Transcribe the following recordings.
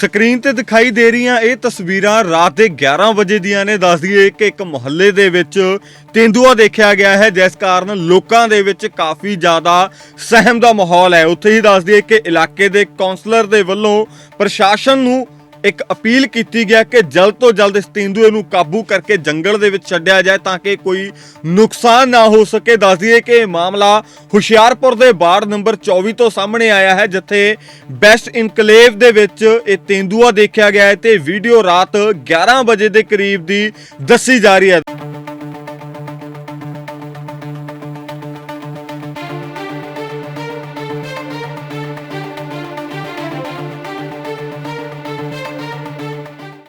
Screen ਤੇ ਦਿਖਾਈ ਦੇ ਰਹੀਆਂ ਇਹ ਤਸਵੀਰਾਂ ਰਾਤ ਦੇ 11 ਵਜੇ ਦੀਆਂ ਨੇ। ਦੱਸ ਦਈਏ ਕਿ ਇੱਕ ਮੁਹੱਲੇ ਦੇ ਵਿੱਚ ਤੇਂਦੂਆ ਦੇਖਿਆ ਗਿਆ ਹੈ, ਜਿਸ ਕਾਰਨ ਲੋਕਾਂ ਦੇ ਵਿੱਚ ਕਾਫੀ ਜ਼ਿਆਦਾ ਸਹਿਮ ਦਾ ਮਾਹੌਲ ਹੈ। ਉੱਥੇ ਹੀ ਦੱਸ ਦਈਏ ਕਿ ਇਲਾਕੇ ਦੇ ਕਾਉਂਸਲਰ ਦੇ ਵੱਲੋਂ ਪ੍ਰਸ਼ਾਸਨ ਨੂੰ ਇੱਕ ਅਪੀਲ ਕੀਤੀ ਗਿਆ ਕਿ ਜਲਦ ਤੋਂ ਜਲਦ ਇਸ ਤੇਂਦੂਏ ਨੂੰ ਕਾਬੂ ਕਰਕੇ ਜੰਗਲ ਦੇ ਵਿੱਚ ਛੱਡਿਆ ਜਾਏ ਤਾਂ ਕਿ ਕੋਈ ਨੁਕਸਾਨ ਨਾ ਹੋ ਸਕੇ। ਦੱਸ ਦਈਏ ਕਿ ਇਹ ਮਾਮਲਾ ਹੁਸ਼ਿਆਰਪੁਰ ਦੇ ਵਾਰਡ ਨੰਬਰ 24 ਤੋਂ ਸਾਹਮਣੇ ਆਇਆ ਹੈ, ਜਿੱਥੇ ਬੈਸਟ ਇਨਕਲੇਵ ਦੇ ਵਿੱਚ ਇਹ ਤੇਂਦੂਆ ਦੇਖਿਆ ਗਿਆ ਹੈ ਤੇ ਵੀਡੀਓ ਰਾਤ 11 ਵਜੇ ਦੇ ਕਰੀਬ ਦੀ ਦੱਸੀ ਜਾ ਰਹੀ ਹੈ।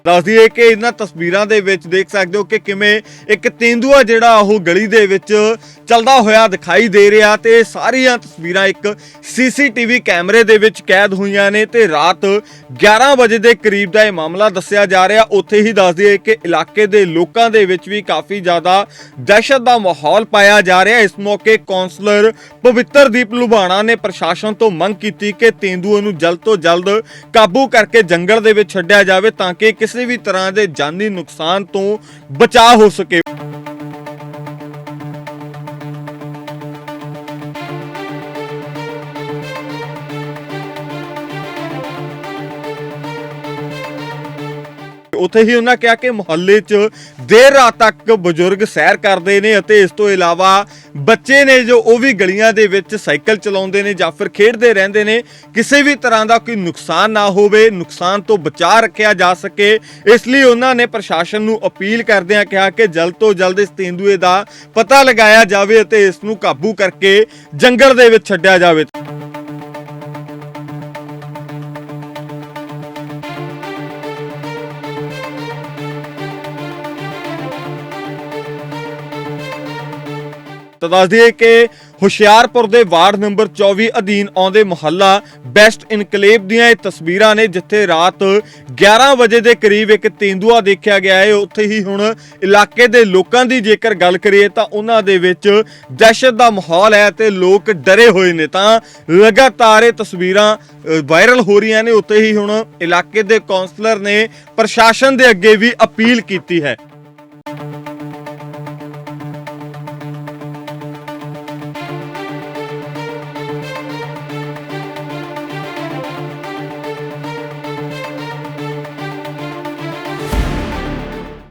ਦੱਸ ਦਈਏ ਕਿ ਇਹਨਾਂ ਤਸਵੀਰਾਂ ਦੇ ਵਿੱਚ ਦੇਖ ਸਕਦੇ ਹੋ ਕਿ ਕਿਵੇਂ ਇੱਕ ਤੇਂਦੂਆ ਜਿਹੜਾ ਉਹ ਗਲੀ ਦੇ ਵਿੱਚ ਚੱਲਦਾ ਹੋਇਆ ਦਿਖਾਈ ਦੇ ਰਿਹਾ ਤੇ ਸਾਰੀਆਂ ਤਸਵੀਰਾਂ ਇੱਕ ਸੀਸੀਟੀਵੀ ਕੈਮਰੇ ਦੇ ਵਿੱਚ ਕੈਦ ਹੋਈਆਂ ਨੇ ਤੇ ਰਾਤ 11 ਵਜੇ ਦੇ ਕਰੀਬ ਦਾ ਇਹ ਮਾਮਲਾ ਦੱਸਿਆ ਜਾ ਰਿਹਾ। ਉੱਥੇ ਹੀ ਦੱਸ ਦਈਏ ਕਿ ਇਲਾਕੇ ਦੇ ਲੋਕਾਂ ਦੇ ਵਿੱਚ ਵੀ ਕਾਫੀ ਜ਼ਿਆਦਾ ਦਹਿਸ਼ਤ ਦਾ ਮਾਹੌਲ ਪਾਇਆ ਜਾ ਰਿਹਾ। ਇਸ ਮੌਕੇ ਕਾਉਂਸਲਰ ਪਵਿੱਤਰਦੀਪ ਲੁਬਾਣਾ ਨੇ ਪ੍ਰਸ਼ਾਸਨ ਤੋਂ ਮੰਗ ਕੀਤੀ ਕਿ ਤੇਂਦੂਏ ਨੂੰ ਜਲਦ ਤੋਂ ਜਲਦ ਕਾਬੂ ਕਰਕੇ ਜੰਗਲ ਦੇ ਵਿੱਚ ਛੱਡਿਆ ਜਾਵੇ ਤਾਂ ਕਿ ਕਿਸੇ ਕਿਸੇ ਵੀ ਤਰ੍ਹਾਂ ਦੇ ਜਾਨੀ ਨੁਕਸਾਨ ਤੋਂ ਬਚਾਅ ਹੋ ਸਕੇ। ਉੱਥੇ ਹੀ ਉਹਨਾਂ ਕਿਹਾ ਕਿ ਮੁਹੱਲੇ 'ਚ ਦੇਰ ਰਾਤ ਤੱਕ ਬਜ਼ੁਰਗ ਸੈਰ ਕਰਦੇ ਨੇ ਅਤੇ ਇਸ ਤੋਂ ਇਲਾਵਾ ਬੱਚੇ ਨੇ ਜੋ ਉਹ ਵੀ ਗਲੀਆਂ ਦੇ ਵਿੱਚ ਸਾਈਕਲ ਚਲਾਉਂਦੇ ਨੇ ਜਾਂ ਫਿਰ ਖੇਡਦੇ ਰਹਿੰਦੇ ਨੇ, ਕਿਸੇ ਵੀ ਤਰ੍ਹਾਂ ਦਾ ਕੋਈ ਨੁਕਸਾਨ ਨਾ ਹੋਵੇ, ਨੁਕਸਾਨ ਤੋਂ ਬਚਾਅ ਰੱਖਿਆ ਜਾ ਸਕੇ। ਇਸ ਲਈ ਉਹਨਾਂ ਨੇ ਪ੍ਰਸ਼ਾਸਨ ਨੂੰ ਅਪੀਲ ਕਰਦਿਆਂ ਕਿਹਾ ਕਿ ਜਲਦ ਤੋਂ ਜਲਦ ਇਸ ਤੇਂਦੂਏ ਦਾ ਪਤਾ ਲਗਾਇਆ ਜਾਵੇ ਅਤੇ ਇਸ ਨੂੰ ਕਾਬੂ ਕਰਕੇ ਜੰਗਲ ਦੇ ਵਿੱਚ ਛੱਡਿਆ ਜਾਵੇ। ਤਾਂ ਦੱਸ ਦਈਏ ਕਿ ਹੁਸ਼ਿਆਰਪੁਰ ਦੇ ਵਾਰਡ ਨੰਬਰ 24 ਅਧੀਨ ਆਉਂਦੇ ਮੁਹੱਲਾ ਬੈਸਟ ਇਨਕਲੇਵ ਦੀਆਂ ਇਹ ਤਸਵੀਰਾਂ ਨੇ, ਜਿੱਥੇ ਰਾਤ 11 ਵਜੇ ਦੇ ਕਰੀਬ ਇੱਕ ਤੇਂਦੂਆ ਦੇਖਿਆ ਗਿਆ ਹੈ। ਉੱਥੇ ਹੀ ਹੁਣ ਇਲਾਕੇ ਦੇ ਲੋਕਾਂ ਦੀ ਜੇਕਰ ਗੱਲ ਕਰੀਏ ਤਾਂ ਉਹਨਾਂ ਦੇ ਵਿੱਚ ਦਹਿਸ਼ਤ ਦਾ ਮਾਹੌਲ ਹੈ ਤੇ ਲੋਕ ਡਰੇ ਹੋਏ ਨੇ। ਤਾਂ ਲਗਾਤਾਰ ਇਹ ਤਸਵੀਰਾਂ ਵਾਇਰਲ ਹੋ ਰਹੀਆਂ ਨੇ। ਉੱਥੇ ਹੀ ਹੁਣ ਇਲਾਕੇ ਦੇ ਕਾਉਂਸਲਰ ਨੇ ਪ੍ਰਸ਼ਾਸਨ ਦੇ ਅੱਗੇ ਵੀ ਅਪੀਲ ਕੀਤੀ ਹੈ।